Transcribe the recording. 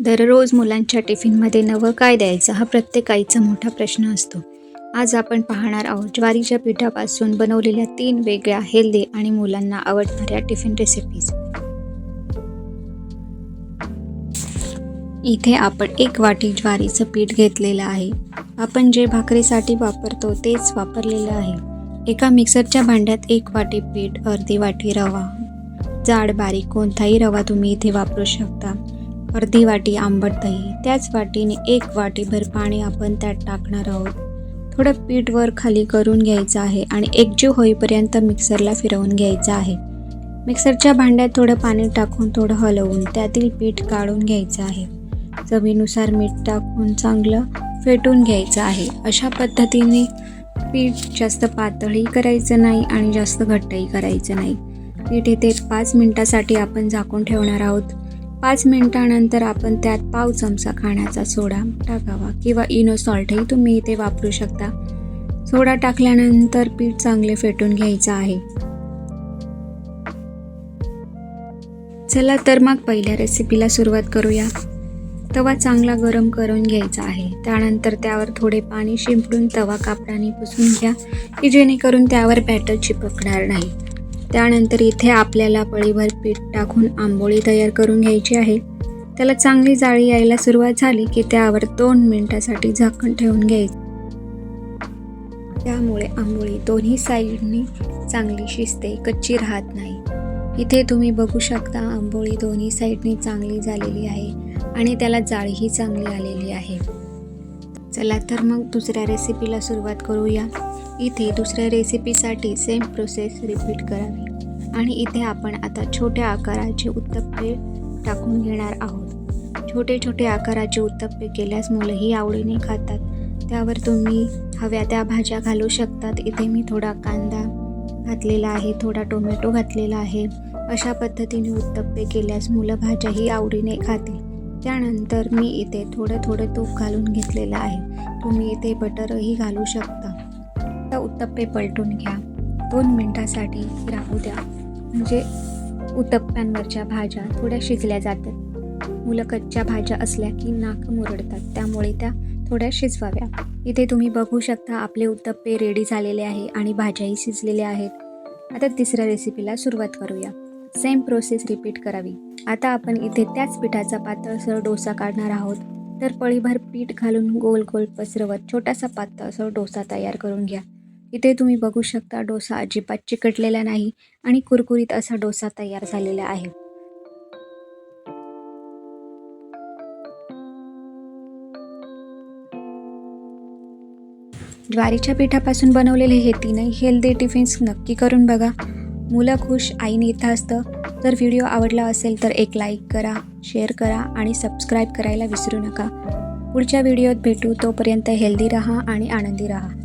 दररोज मुलांच्या टिफिनमध्ये नवं काय द्यायचं हा प्रत्येक आईचा मोठा प्रश्न असतो. आज आपण पाहणार आहोत ज्वारीच्या पिठापासून बनवलेल्या तीन वेगळ्या हेल्दी आणि मुलांना आवडणाऱ्या टिफिन रेसिपीज इथे आपण एक वाटी ज्वारीचं पीठ घेतलेलं आहे. आपण जे भाकरीसाठी वापरतो तेच वापरलेलं आहे. एका मिक्सरच्या भांड्यात एक वाटी पीठ अर्धी वाटी रवा. जाड बारीक कोणताही रवा तुम्ही इथे वापरू शकता. अर्धी वाटी आंबट दही त्याच वाटीने एक वाटीभर पाणी आपण त्यात टाकणार आहोत. थोडं पीठ वर खाली करून घ्यायचं आहे आणि एकजीव होईपर्यंत मिक्सरला फिरवून घ्यायचं आहे. मिक्सरच्या भांड्यात थोडं पाणी टाकून थोडं हलवून त्यातील पीठ काढून घ्यायचं आहे. चवीनुसार मीठ टाकून चांगलं फेटून घ्यायचं आहे. अशा पद्धतीने पीठ जास्त पातळही करायचं नाही आणि जास्त घट्टही करायचं नाही. पीठ येथे पाच मिनटासाठी आपण झाकून ठेवणार आहोत. पाच मिनिटानंतर आपण त्यात पाव चमचा खाण्याचा सोडा टाकावा किंवा इनो सॉल्टही तुम्ही इथे वापरू शकता. सोडा टाकल्यानंतर पीठ चांगले फेटून घ्यायचं आहे. चला तर मग पहिल्या रेसिपीला सुरुवात करूया. तवा चांगला गरम करून घ्यायचा आहे. त्यानंतर त्यावर थोडे पाणी शिंपडून तवा कापडाने पुसून घ्या की जेणेकरून त्यावर बॅटर चिपकणार नाही. त्यानंतर इथे आपल्याला पळीभर पीठ टाकून आंबोळी तयार करून घ्यायची आहे. त्याला चांगली जाळी यायला सुरुवात झाली की त्यावर दोन मिनिटासाठी झाकण ठेवून घ्यायचं. त्यामुळे आंबोळी दोन्ही साईडनी चांगली शिजते कच्ची राहत नाही. इथे तुम्ही बघू शकता आंबोळी दोन्ही साईडनी चांगली झालेली आहे आणि त्याला जाळीही चांगली आलेली आहे. चला तर मग दुसऱ्या रेसिपीला सुरुवात करूया. इथे दुसऱ्या रेसिपीसाठी सेम प्रोसेस रिपीट करावी. आणि इथे आपण आता छोट्या आकाराचे उत्तप्पे टाकून घेणार आहोत. छोटे छोटे आकाराचे उत्तप्पे केल्यास मुलंही आवडीने खातात. त्यावर तुम्ही हव्या त्या भाज्या घालू शकतात. इथे मी थोडा कांदा घातलेला आहे थोडा टोमॅटो घातलेला आहे. अशा पद्धतीने उत्तप्पे केल्यास मुलं भाज्याही आवडीने खातील. त्यानंतर मी इथे थोडं थोडं तूप घालून घेतलेलं आहे. तुम्ही इथे बटरही घालू शकता. आता उत्तप्पे पलटून घ्या. दोन मिनटासाठी राहू द्या. म्हणजे उत्तप्प्यांवरच्या भाज्या थोड्या शिजल्या जातात. मुलं कच्च्या भाज्या असल्या की नाक मुरडतात. त्यामुळे त्या थोड्या शिजवाव्या. इथे तुम्ही बघू शकता आपले उत्तप्पे रेडी झालेले आहे आणि भाज्याही शिजलेल्या आहेत. आता तिसऱ्या रेसिपीला सुरुवात करूया. सेम प्रोसेस रिपीट करावी. आता आपण इथे त्याच पिठाचा पातळसर डोसा काढणार आहोत. तर पळीभर पीठ घालून गोल गोल पसरवत छोटासा पातळसर डोसा तयार करून घ्या. इथे तुम्ही बघू शकता डोसा अजिबात चिकटलेला नाही आणि कुरकुरीत असा डोसा तयार झालेला आहे. ज्वारीच्या पिठापासून बनवलेले हे तीनही हेल्दी टिफिन्स नक्की करून बघा. मुलं खुश आईने इथं असतं. जर व्हिडिओ आवडला असेल तर एक लाईक करा शेअर करा आणि सबस्क्राईब करायला विसरू नका. पुढच्या व्हिडिओत भेटू. तोपर्यंत हेल्दी रहा आणि आनंदी रहा.